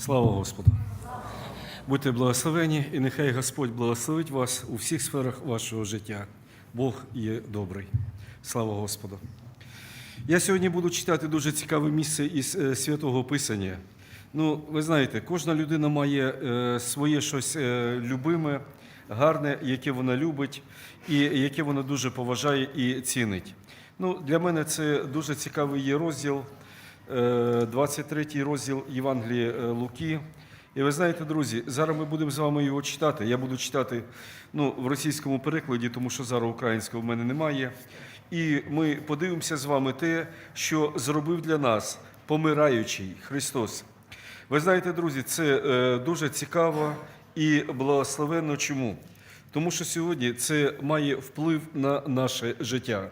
Слава Господу! Будьте благословені, і нехай Господь благословить вас у всіх сферах вашого життя. Бог є добрий. Слава Господу! Я сьогодні буду читати дуже цікаве місце із е, святого Писання. Ну, ви знаєте, кожна людина має е, своє щось е, любиме, гарне, яке вона любить, і яке вона дуже поважає і цінить. Ну, для мене це дуже цікавий є розділ, 23 розділ Євангелія е, Луки. І ви знаєте, друзі, зараз ми будемо з вами його читати. Я буду читати ну, в російському перекладі, тому що зараз українського в мене немає. І ми подивимося з вами те, що зробив для нас помираючий Христос. Ви знаєте, друзі, це е, дуже цікаво і благословенно. Чому? Тому що сьогодні це має вплив на наше життя.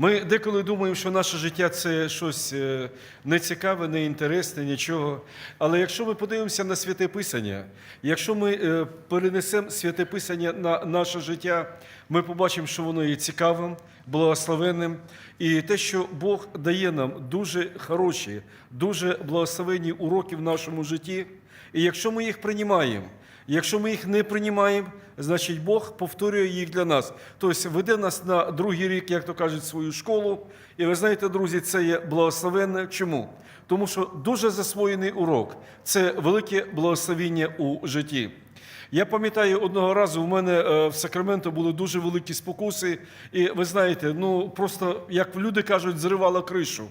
Ми деколи думаємо, що наше життя це щось е, нецікаве, неінтересне, нічого. Але якщо ми подивимося на святе Писання, якщо ми е, перенесемо святе Писання на наше життя, ми побачимо, що воно є цікавим, благословенним. І те, що Бог дає нам дуже хороші, дуже благословенні уроки в нашому житті. І якщо ми їх приймаємо, Якщо ми їх не приймаємо, значить Бог повторює їх для нас. Тобто веде нас на другий рік, як то кажуть, свою школу. І ви знаєте, друзі, це є благословенне. Чому? Тому що дуже засвоєний урок це велике благословіння у житті. Я пам'ятаю, одного разу в мене е, в Сакраменто були дуже великі спокуси, і ви знаєте, ну просто як люди кажуть, зривала кришу.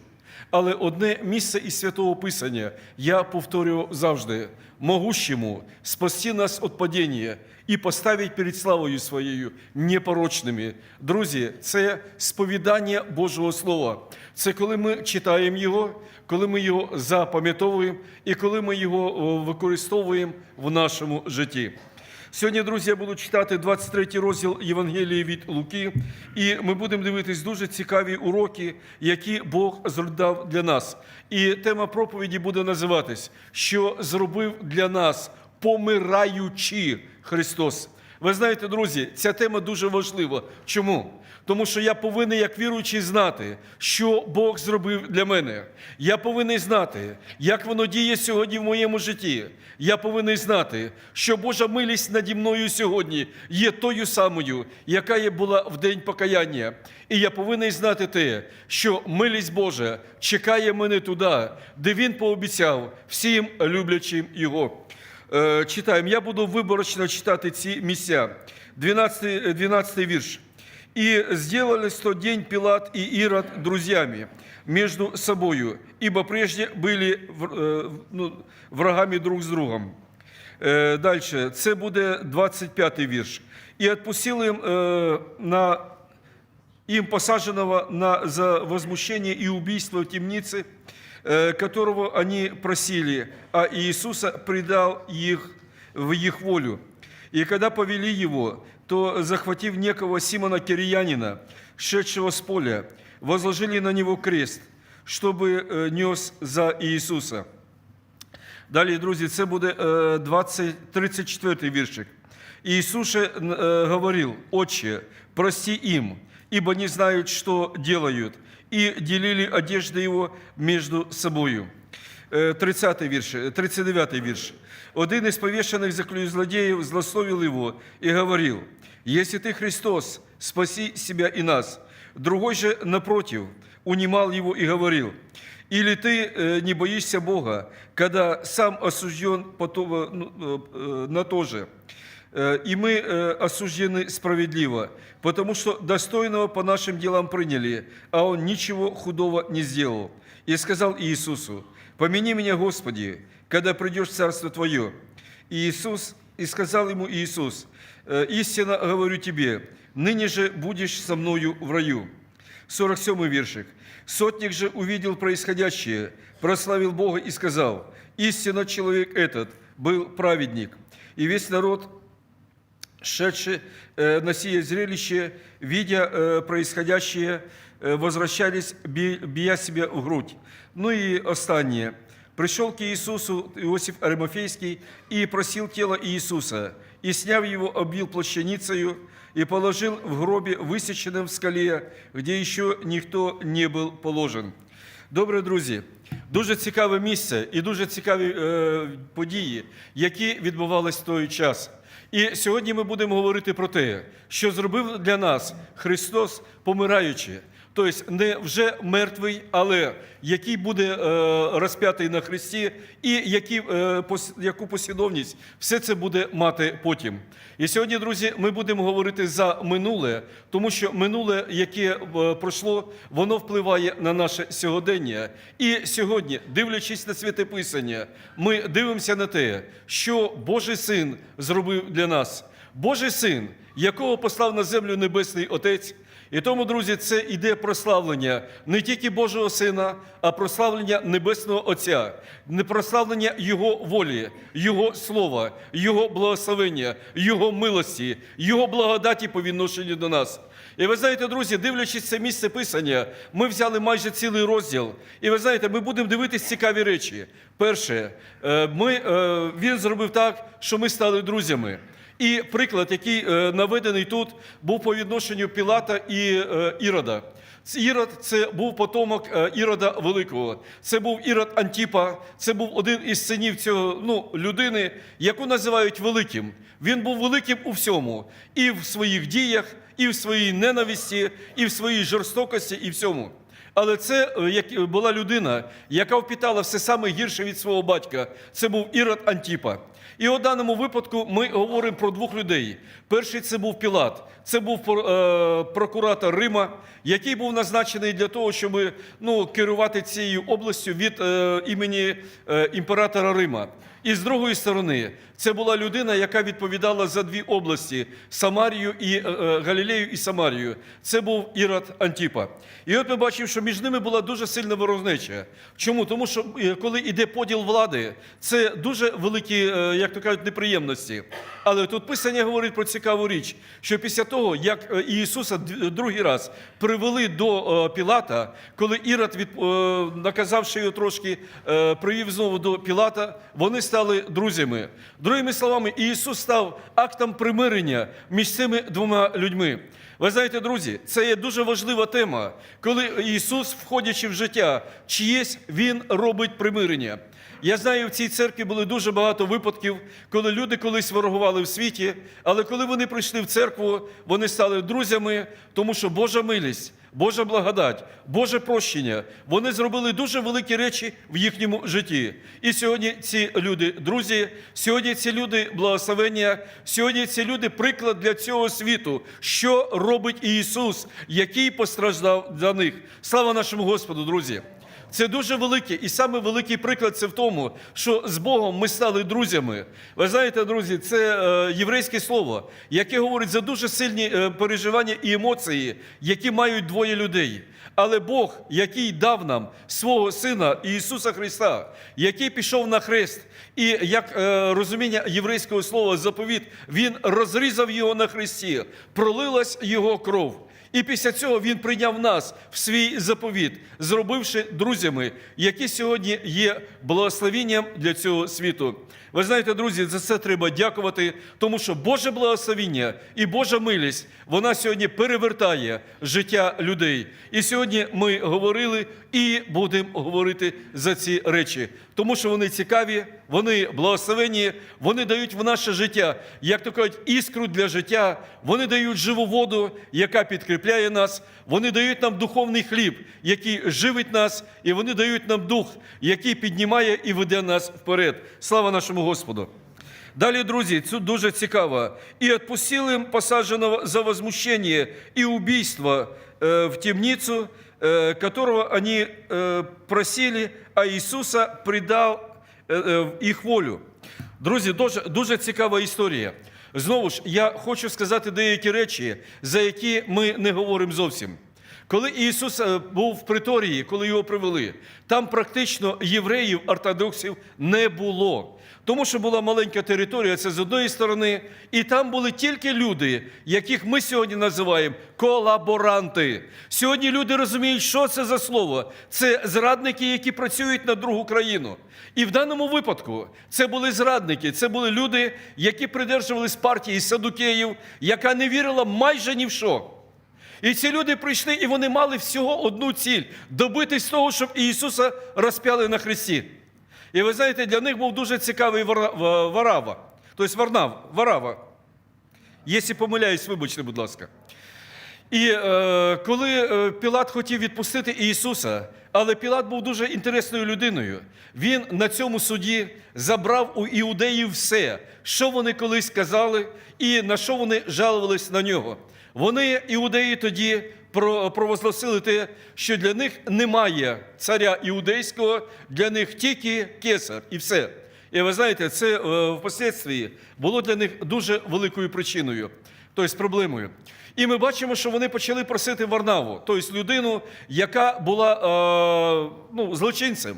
Але одне місце із святого Писання я повторюю завжди: могущему спасти нас від падіння і поставить перед славою своєю непорочними. Друзі, це сповідання Божого Слова. Це коли ми читаємо його, коли ми його запам'ятовуємо і коли ми його використовуємо в нашому житті. Сьогодні, друзі, я буду читати 23 розділ Євангелії від Луки, і ми будемо дивитись дуже цікаві уроки, які Бог зробив для нас. І тема проповіді буде називатись Що зробив для нас, помираючи Христос. Ви знаєте, друзі, ця тема дуже важлива. Чому? Тому що я повинен, як віруючий, знати, що Бог зробив для мене. Я повинен знати, як воно діє сьогодні в моєму житті. Я повинен знати, що Божа милість наді мною сьогодні є тою самою, яка є була в день покаяння. І я повинен знати те, що милість Божа чекає мене туди, де Він пообіцяв всім люблячим Його. Е, Читаємо. Я буду виборочно читати ці місця. 12, 12 вірш. «И сделали в тот день Пилат и Ирод друзьями между собою, ибо прежде были э, ну, врагами друг з другом». Е, Дальше, це буде 25 вірш. «И отпустил им э, на им посаженного на, за возмущение и убийство в темнице, э, которого они просили, а Иисуса предал их в их волю. И когда повели его, то, захватив некого Симона Кириянина, шедшего с поля, возложили на него крест, чтобы э, нес за Иисуса. Далі, друзі, це буде е, 20, 34 віршик. Е, говорив, «Отче, прости им, ибо не знают, что делают» И делили одежды его между собою. Е, 30 вірш, 39 вірш. Один із повішених злодеїв злословил его и говорил, «Если ты Христос, спаси себя и нас». Другой же, напротив, унимал его и говорил, «Или ты э, не боишься Бога, когда сам осужден по то- ну, э, э, на то же?» Э, И мы э, осуждены справедливо, потому что достойного по нашим делам приняли, а он ничего худого не сделал. И сказал Иисусу, «Помяни меня, Господи, когда придешь в Царство Твое». И Иисус, и сказал ему Иисус, «Э, «Истинно говорю тебе, ныне же будешь со мною в раю». 47 віршик. Сотник же увидел происходящее, прославил Бога и сказал, «Истинно человек этот был праведник». И весь народ шедшие э, на сие зрелище, видя э, происходящее, э, возвращались, би- бия себя в грудь. Ну и останнее. Пришел к Иисусу Иосиф Аримофейский и просил тело Иисуса, и, сняв его, оббил плащаницею и положил в гробе, высеченном в скале, где еще никто не был положен. Добре, друзі, Дуже цікаве місце і дуже цікаві е, події, які відбувалися в той час. І сьогодні ми будемо говорити про те, що зробив для нас Христос, помираючи. Тобто не вже мертвий, але який буде е, розп'ятий на Христі, і які, е, яку послідовність все це буде мати потім. І сьогодні, друзі, ми будемо говорити за минуле, тому що минуле, яке е, пройшло, воно впливає на наше сьогодення. І сьогодні, дивлячись на святе Писання, ми дивимося на те, що Божий син зробив для нас. Божий син, якого послав на землю Небесний Отець. І тому, друзі, це іде прославлення не тільки Божого Сина, а прославлення Небесного Отця, не прославлення Його волі, Його слова, Його благословення, Його милості, Його благодаті по відношенню до нас. І ви знаєте, друзі, дивлячись це місце писання, ми взяли майже цілий розділ. І ви знаєте, ми будемо дивитись цікаві речі. Перше, е, ми, е, він зробив так, що ми стали друзями. І приклад, який е, наведений тут, був по відношенню Пілата і е, Ірода. Ірод це був потомок е, Ірода Великого. Це був Ірод Антіпа, це був один із синів цього ну, людини, яку називають великим. Він був великим у всьому, і в своїх діях, і в своїй ненависті, і в своїй жорстокості, і всьому. Але це була людина, яка впітала все саме гірше від свого батька. Це був Ірод Антіпа. І у даному випадку ми говоримо про двох людей. Перший це був Пілат, це був е, прокуратор Рима, який був назначений для того, щоб ну, керувати цією областю від е, імені е, імператора Рима. І з другої сторони, це була людина, яка відповідала за дві області Самарію і Галілею і Самарію. Це був Ірод Антіпа. І от ми бачимо, що між ними була дуже сильна ворожнеча. Чому? Тому що коли йде поділ влади, це дуже великі, як то кажуть, неприємності. Але тут Писання говорить про цікаву річ, що після того, як е, Ісуса другий раз привели до е, Пілата, коли Ірод від, е, наказавши його трошки, привів знову до Пілата, вони стали друзями. Другими словами, Ісус став актом примирення між цими двома людьми. Ви знаєте, друзі, це є дуже важлива тема, коли Ісус, входячи в життя чиєсь, Він робить примирення. Я знаю, в цій церкві були дуже багато випадків, коли люди колись ворогували в світі, але коли вони прийшли в церкву, вони стали друзями, тому що Божа милість, Божа благодать, Боже прощення, вони зробили дуже великі речі в їхньому житті. І сьогодні ці люди друзі, сьогодні ці люди благословення, сьогодні ці люди приклад для цього світу, що робить Ісус, який постраждав для них. Слава нашому Господу, друзі! Це дуже великий і саме великий приклад це в тому, що з Богом ми стали друзями. Ви знаєте, друзі, це е, єврейське слово, яке говорить за дуже сильні е, переживання і емоції, які мають двоє людей. Але Бог, який дав нам свого Сина Ісуса Христа, який пішов на хрест, і як е, розуміння єврейського слова заповіт, Він розрізав його на хресті, пролилась його кров. І після цього він прийняв нас в свій заповіт, зробивши друзями, які сьогодні є благословенням для цього світу. Ви знаєте, друзі, за це треба дякувати, тому що Боже благословіння і Божа милість вона сьогодні перевертає життя людей. І сьогодні ми говорили і будемо говорити за ці речі, тому що вони цікаві, вони благословені, вони дають в наше життя, як то кажуть, іскру для життя. Вони дають живу воду, яка підкріпляє нас. Вони дають нам духовний хліб, який живить нас, і вони дають нам дух, який піднімає і веде нас вперед. Слава нашому Господу! Далі, друзі, це дуже цікаво. «И отпустил им посаженного за возмущение и убийство э, в темницу, э, которого они э, просили, а Ісуса предал э, э, в їх волю». Друзі, дуже, дуже цікава історія. Знову ж, я хочу сказати деякі речі, за які ми не говоримо зовсім. Коли Ісус е, був в приторії, коли його привели, там практично євреїв, ортодоксів не було. Тому що була маленька територія, це з одної сторони, і там були тільки люди, яких ми сьогодні називаємо колаборанти. Сьогодні люди розуміють, що це за слово. Це зрадники, які працюють на другу країну. І в даному випадку це були зрадники, це були люди, які придержувались партії садукеїв, яка не вірила майже ні в що. І ці люди прийшли, і вони мали всього одну ціль добитись того, щоб Ісуса розп'яли на хресті. І ви знаєте, для них був дуже цікавий Варава, тобто Варнав, Варава. Якщо помиляюсь, вибачте, будь ласка. І е, коли е, Пілат хотів відпустити Ісуса, але Пілат був дуже інтересною людиною, він на цьому суді забрав у іудеїв все, що вони колись казали, і на що вони жалувались на нього. Вони, іудеї, тоді про- провозгласили те, що для них немає царя іудейського, для них тільки кесар і все. І ви знаєте, це е, впоследствии було для них дуже великою причиною, тобто проблемою. І ми бачимо, що вони почали просити Варнаву, тобто людину, яка була е, ну, злочинцем.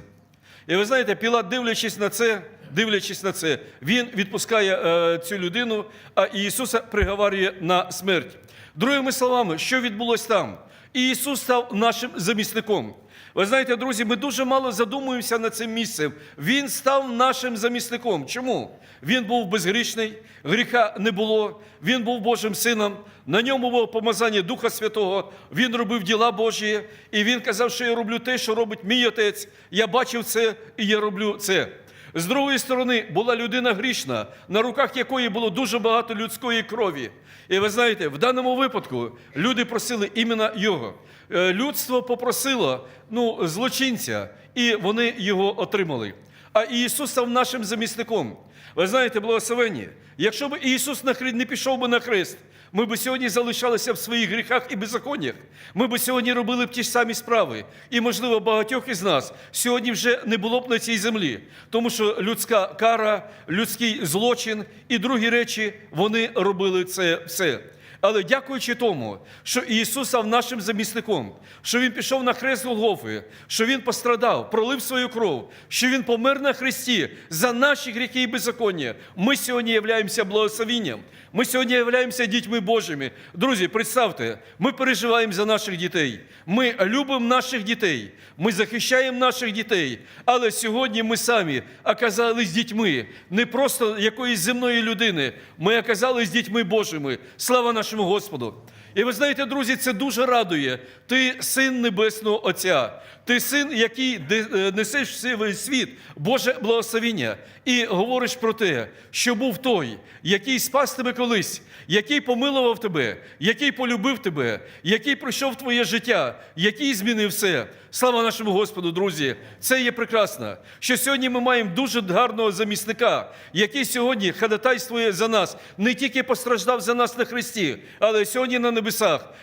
І ви знаєте, Пілат, дивлячись на це, дивлячись на це, він відпускає е, цю людину, а Ісуса приговарює на смерть. Другими словами, що відбулося там? Ісус став нашим замісником. Ви знаєте, друзі, ми дуже мало задумуємося над цим місцем. Він став нашим замісником. Чому? Він був безгрішний, гріха не було, він був Божим сином, на ньому було помазання Духа Святого, він робив діла Божі, і він казав, що я роблю те, що робить мій отець. Я бачив це і я роблю це. З другої сторони, була людина грішна, на руках якої було дуже багато людської крові. І ви знаєте, в даному випадку люди просили іменно його. Е, Людство попросило ну, злочинця, і вони його отримали. А Ісус став нашим замісником. Ви знаєте, благословенні, якщо б Ісус на хрест не пішов би на хрест, ми б сьогодні залишалися в своїх гріхах і беззаконнях. Ми б сьогодні робили б ті ж самі справи. І, можливо, багатьох із нас сьогодні вже не було б на цій землі, тому що людська кара, людський злочин і другі речі вони робили це все. Але дякуючи тому, що Ісус став нашим замісником, що Він пішов на хрест Голгофи, що Він пострадав, пролив свою кров, що Він помер на хресті за наші гріхи і беззаконня, ми сьогодні являємося благословінням. Ми сьогодні являємося дітьми Божими. Друзі, представте, ми переживаємо за наших дітей. Ми любимо наших дітей, ми захищаємо наших дітей. Але сьогодні ми самі оказались дітьми не просто якоїсь земної людини. Ми оказались дітьми Божими. Слава нашому Господу! І ви знаєте, друзі, це дуже радує. Ти син Небесного Отця, ти син, який е, несеш в світ Боже благословіння, і говориш про те, що був той, який спас тебе колись, який помилував тебе, який полюбив тебе, який прийшов в твоє життя, який змінив все. Слава нашому Господу, друзі! Це є прекрасно, що сьогодні ми маємо дуже гарного замісника, який сьогодні ходатайствує за нас, не тільки постраждав за нас на Христі, але сьогодні на небесах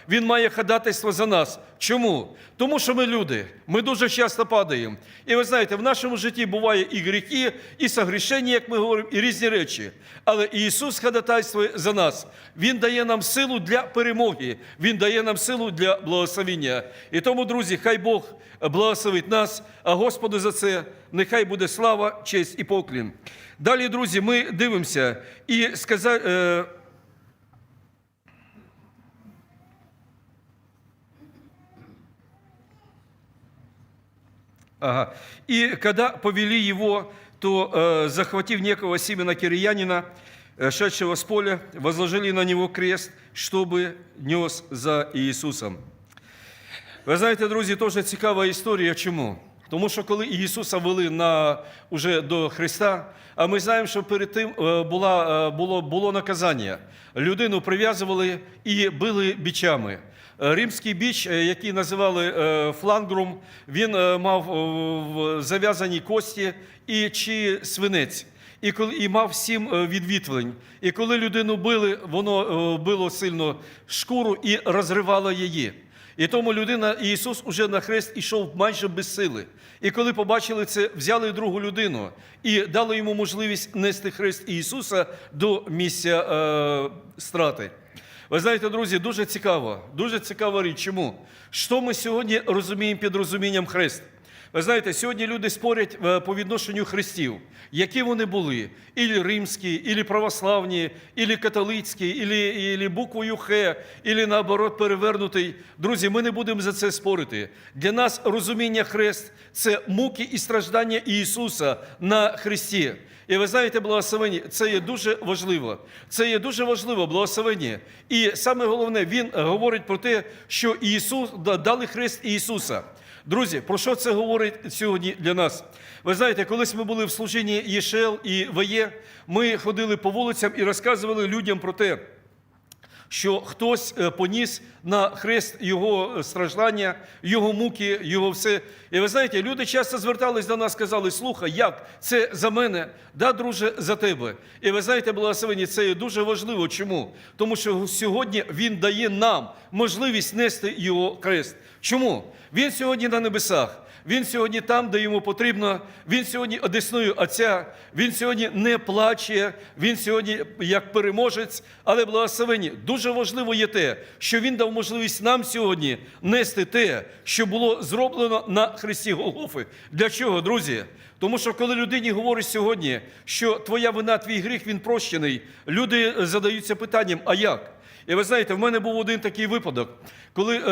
Він має ходатайство за нас. Чому? Тому що ми люди, ми дуже часто падаємо. І ви знаєте, в нашому житті буває і гріхи, і согрішення, як ми говоримо, і різні речі. Але Ісус ходатайствує за нас. Він дає нам силу для перемоги, Він дає нам силу для благословіння. І тому, друзі, хай Бог благословить нас, а Господу за це нехай буде слава, честь і поклін. Далі, друзі, ми дивимося і сказати. Ага. И когда повели его, то, э, захватив некого Симона Кирьянина, э, шедшего с поля, возложили на него крест, чтобы нес за Ісусом. Ви знаєте, друзі, теж цікава історія. Чому? Тому що коли Ісуса вели на, уже до Христа, а ми знаємо, що перед тим е, була, е, було, було наказання. Людину прив'язували і били бічами. Е, Римський біч, е, який називали е, флангрум, він мав зав'язані кості і чи свинець. І коли і мав сім відвітвлень. І коли людину били, воно било сильно шкуру і розривало її. І тому людина, Ісус уже на хрест ішов майже без сили. І коли побачили це, взяли другу людину і дали йому можливість нести хрест Ісуса до місця е, страти. Ви знаєте, друзі, дуже цікаво, дуже цікава річ. Чому? Що ми сьогодні розуміємо під розумінням хрест? Ви знаєте, сьогодні люди спорять е, по відношенню хрестів, які вони були, ілі римські, ілі православні, ілі католицькі, ілі, ілі буквою Х, ілі наоборот перевернутий. Друзі, ми не будемо за це спорити. Для нас розуміння хрест це муки і страждання Ісуса на хресті. І ви знаєте, благословення, це є дуже важливо. Це є дуже важливо, благословення. І саме головне, він говорить про те, що Ісус дали хрест Ісуса. Друзі, про що це говорить сьогодні для нас? Ви знаєте, колись ми були в служінні Єшел і ВЕ, ми ходили по вулицям і розказували людям про те, що хтось е, поніс на хрест його страждання, його муки, його все. І ви знаєте, люди часто звертались до нас, сказали: слухай, як це за мене? Да, друже, за тебе. І ви знаєте, благословені, це дуже важливо. Чому? Тому що сьогодні він дає нам можливість нести його хрест. Чому? Він сьогодні на небесах. Він сьогодні там, де йому потрібно. Він сьогодні одесною Отця. Він сьогодні не плаче. Він сьогодні як переможець. Але благословені дуже важливо є те, що він дав можливість нам сьогодні нести те, що було зроблено на Христі Голгофи. Для чого, друзі? Тому що коли людині говорить сьогодні, що твоя вина, твій гріх, він прощений, люди задаються питанням: а як? І ви знаєте, в мене був один такий випадок, коли е,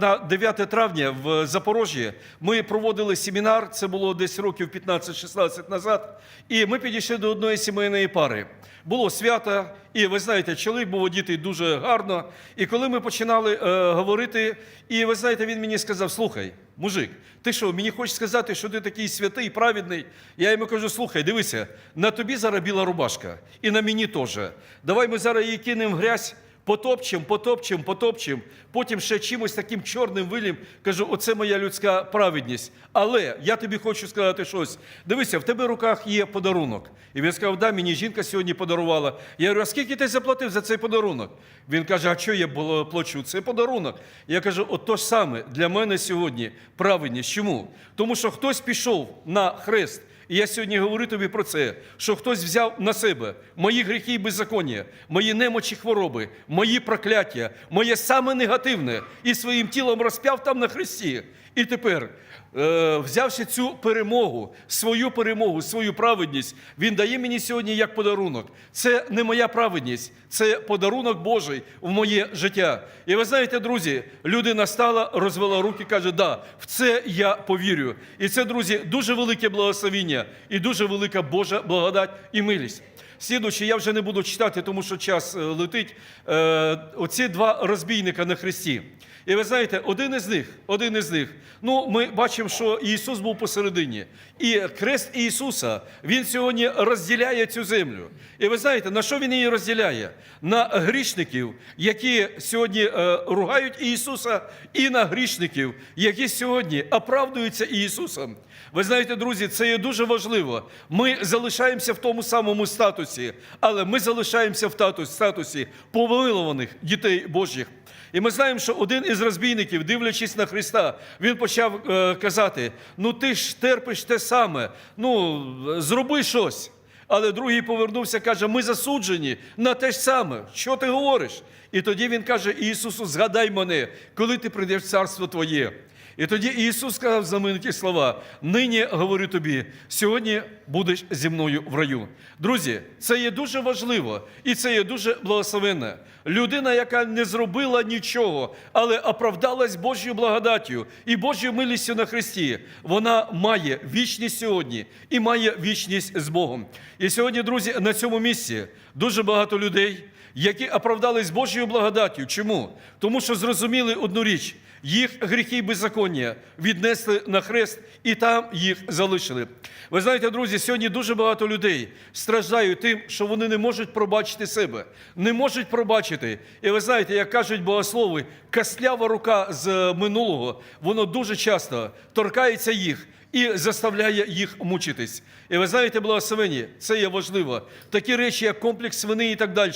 на 9 травня в Запорожжі ми проводили семінар, це було десь років 15-16 назад, і ми підійшли до одної сімейної пари. Було свято, і ви знаєте, чоловік був одітий дуже гарно. І коли ми починали е, говорити, і ви знаєте, він мені сказав: слухай, мужик, ти що, мені хочеш сказати, що ти такий святий, праведний? Я йому кажу: слухай, дивися, на тобі зараз біла рубашка, і на мені теж. Давай ми зараз її кинемо в грязь. Потопчем, потопчем, потопчем, потім ще чимось таким чорним вилім. Кажу, оце моя людська праведність. Але я тобі хочу сказати щось. Дивися, в тебе в руках є подарунок. І він сказав, да, мені жінка сьогодні подарувала. Я говорю, а скільки ти заплатив за цей подарунок? Він каже, а що я плачу? Це подарунок. Я кажу, от то ж саме для мене сьогодні праведність. Чому? Тому що хтось пішов на хрест. І я сьогодні говорю тобі про це, що хтось взяв на себе мої гріхи і беззаконня, мої немочі хвороби, мої прокляття, моє саме негативне, і своїм тілом розп'яв там на хресті. І тепер, е, взявши цю перемогу, свою перемогу, свою праведність, він дає мені сьогодні як подарунок. Це не моя праведність, це подарунок Божий в моє життя. І ви знаєте, друзі, людина стала, розвела руки, каже, да, в це я повірю. І це, друзі, дуже велике благословіння і дуже велика Божа благодать і милість. Слідуючи, я вже не буду читати, тому що час е, летить. Е, оці два розбійника на хресті. І ви знаєте, один із них, один із них, ну ми бачимо, що Ісус був посередині. І хрест Ісуса, Він сьогодні розділяє цю землю. І ви знаєте, на що Він її розділяє? На грішників, які сьогодні е, ругають Ісуса, і на грішників, які сьогодні оправдуються Ісусом. Ви знаєте, друзі, це є дуже важливо. Ми залишаємося в тому самому статусі, але ми залишаємося в тату- статусі помилованих дітей Божих. І ми знаємо, що один із розбійників, дивлячись на Христа, він почав е, казати: ну ти ж терпиш те саме, ну зроби щось. Але другий повернувся, каже: ми засуджені на те ж саме. Що ти говориш? І тоді він каже: Ісусу, згадай мене, коли ти прийдеш в царство Твоє. І тоді Ісус сказав знамениті слова: нині говорю тобі, сьогодні будеш зі мною в раю. Друзі, це є дуже важливо і це є дуже благословенне. Людина, яка не зробила нічого, але оправдалась Божою благодаттю і Божою милістю на Христі, вона має вічність сьогодні і має вічність з Богом. І сьогодні, друзі, на цьому місці дуже багато людей, які оправдались Божою благодаттю. Чому? Тому що зрозуміли одну річ. Їх гріхи і беззаконня віднесли на хрест і там їх залишили. Ви знаєте, друзі, сьогодні дуже багато людей страждають тим, що вони не можуть пробачити себе, не можуть пробачити. І ви знаєте, як кажуть богослови, каслява рука з минулого, воно дуже часто торкається їх. І заставляє їх мучитись. І ви знаєте, благословені, це є важливо. Такі речі, як комплекс свини і так далі.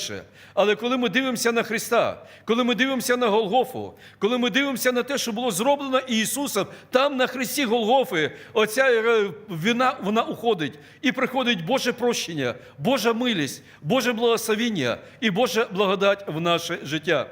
Але коли ми дивимося на Христа, коли ми дивимося на Голгофу, коли ми дивимося на те, що було зроблено Ісусом, там на Христі Голгофи, оця е, вина вона уходить. І приходить Боже прощення, Божа милість, Боже благословіння і Божа благодать в наше життя.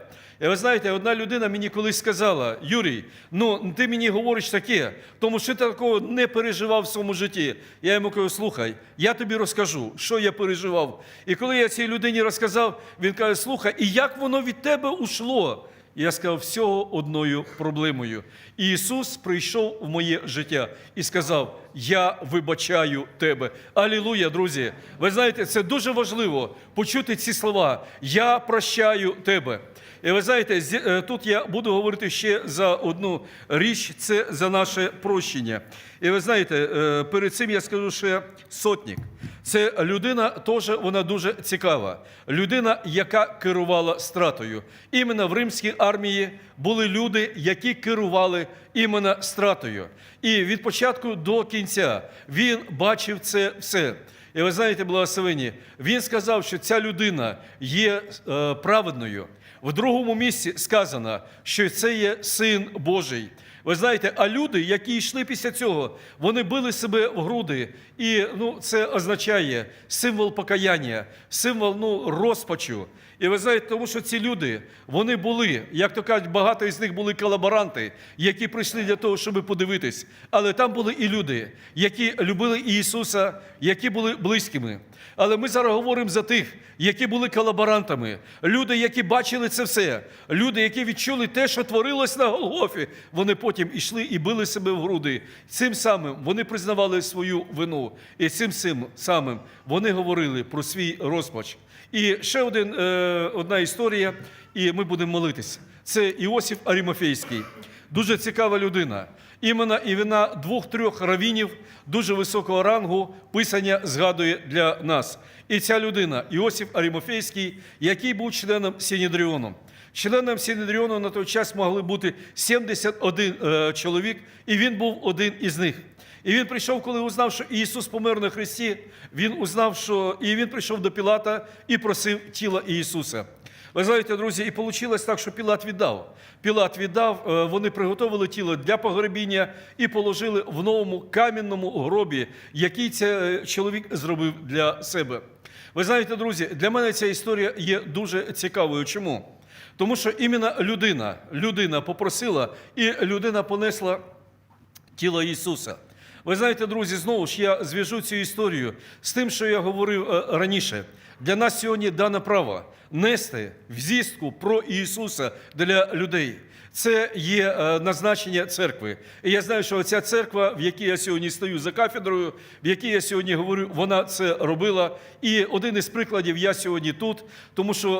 І ви знаєте, одна людина мені колись сказала: Юрій, ну ти мені говориш таке, тому що ти такого не переживав в своєму житті. Я йому кажу, слухай, я тобі розкажу, що я переживав. І коли я цій людині розказав, він каже: слухай, і як воно від тебе ушло? Я сказав, всього одною проблемою. І Ісус прийшов в моє життя і сказав: Я вибачаю тебе. Алілуя, друзі! Ви знаєте, це дуже важливо почути ці слова. Я прощаю тебе. І ви знаєте, е, тут я буду говорити ще за одну річ, це за наше прощення. І ви знаєте, е, перед цим я скажу ще сотник. Це людина теж вона дуже цікава. Людина, яка керувала стратою. Іменно в римській армії були люди, які керували іменно стратою. І від початку до кінця він бачив це все. І ви знаєте, благословені, він сказав, що ця людина є е, праведною. В другому місці сказано, що це є син Божий. Ви знаєте, а люди, які йшли після цього, вони били себе в груди. І ну, це означає символ покаяння, символ ну, розпачу. І ви знаєте, тому що ці люди, вони були, як то кажуть, багато із них були колаборанти, які прийшли для того, щоб подивитись. Але там були і люди, які любили Ісуса, які були близькими. Але ми зараз говоримо за тих, які були колаборантами, люди, які бачили це все, люди, які відчули те, що творилось на Голгофі, вони потім ішли і били себе в груди. Цим самим вони признавали свою вину. І цим самим вони говорили про свій розпач. І ще один, е, одна історія, і ми будемо молитися. Це Іосиф Арімофейський. Дуже цікава людина. Імена і вина двох-трьох равінів дуже високого рангу писання згадує для нас. І ця людина, Іосиф Арімофейський, який був членом Сінедріону. Членом Сінедріону на той час могли бути 71 е, чоловік, і він був один із них. І він прийшов, коли узнав, що Ісус помер на Христі. Він узнав, що і він прийшов до Пілата і просив тіла Ісуса. Ви знаєте, друзі, і вийшло так, що Пілат віддав. Пілат віддав, е, вони приготовили тіло для погребіння і положили в новому кам'яному гробі, який цей чоловік зробив для себе. Ви знаєте, друзі, для мене ця історія є дуже цікавою. Чому? Тому що іменно людина, людина попросила, і людина понесла тіло Ісуса. Ви знаєте, друзі, знову ж я зв'яжу цю історію з тим, що я говорив е, раніше. Для нас сьогодні дане право нести взістку про Ісуса для людей. Це є е, назначення церкви. І я знаю, що ця церква, в якій я сьогодні стою за кафедрою, в якій я сьогодні говорю, вона це робила. І один із прикладів я сьогодні тут, тому що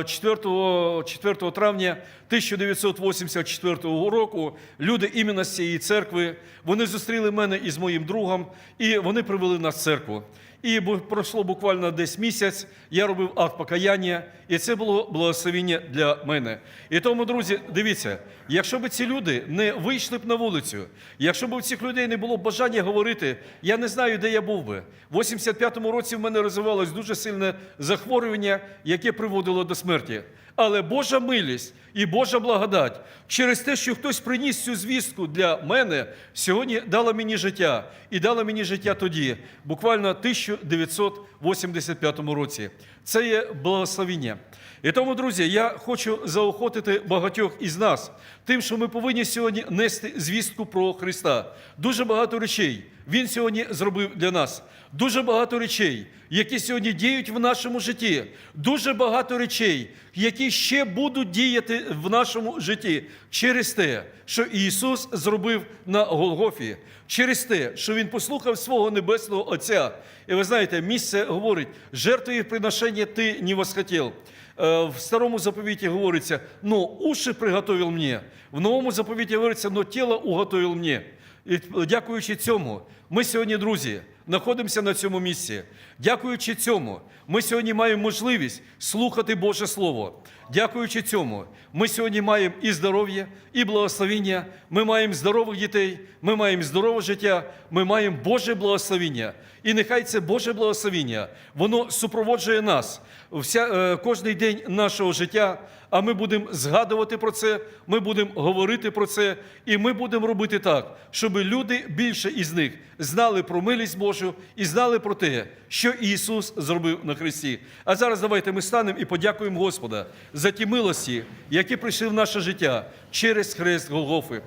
е, 4, 4 травня 1984 року люди іменно з цієї церкви вони зустріли мене із моїм другом, і вони привели нас в церкву. І пройшло буквально десь місяць, я робив акт покаяння, і це було благословіння для мене. І тому, друзі, дивіться, якщо б ці люди не вийшли б на вулицю, якщо б у цих людей не було бажання говорити, я не знаю, де я був би. В 85-му році в мене розвивалось дуже сильне захворювання, яке приводило до смерті. Але Божа милість і Божа благодать через те, що хтось приніс цю звістку для мене, сьогодні дала мені життя. І дала мені життя тоді, буквально в 1985 році. Це є благословіння. І тому, друзі, я хочу заохотити багатьох із нас тим, що ми повинні сьогодні нести звістку про Христа. Дуже багато речей Він сьогодні зробив для нас. Дуже багато речей, які сьогодні діють в нашому житті. Дуже багато речей, які ще будуть діяти в нашому житті через те, що Ісус зробив на Голгофі, через те, що Він послухав свого небесного Отця. І ви знаєте, місце говорить: жертвою приношення ти не восхотів. Е, В старому заповіті говориться, но уші приготовив мені. В новому заповіті говориться, но тіло уготовив мені. І дякуючи цьому, ми сьогодні, друзі, знаходимося на цьому місці. Дякуючи цьому, ми сьогодні маємо можливість слухати Боже Слово. Дякуючи цьому, ми сьогодні маємо і здоров'я, і благословіння. Ми маємо здорових дітей, ми маємо здорове життя, ми маємо Боже благословіння. І нехай це Боже благословіння, воно супроводжує нас вся, е, кожний день нашого життя. А ми будемо згадувати про це, ми будемо говорити про це, і ми будемо робити так, щоб люди більше із них знали про милість Божу. Божу і знали про те, що Ісус зробив на Христі. А зараз давайте ми станемо і подякуємо Господа за ті милості, які прийшли в наше життя через хрест Голгофи.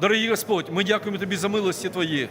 Дорогий Господь, ми дякуємо Тобі за милості Твої.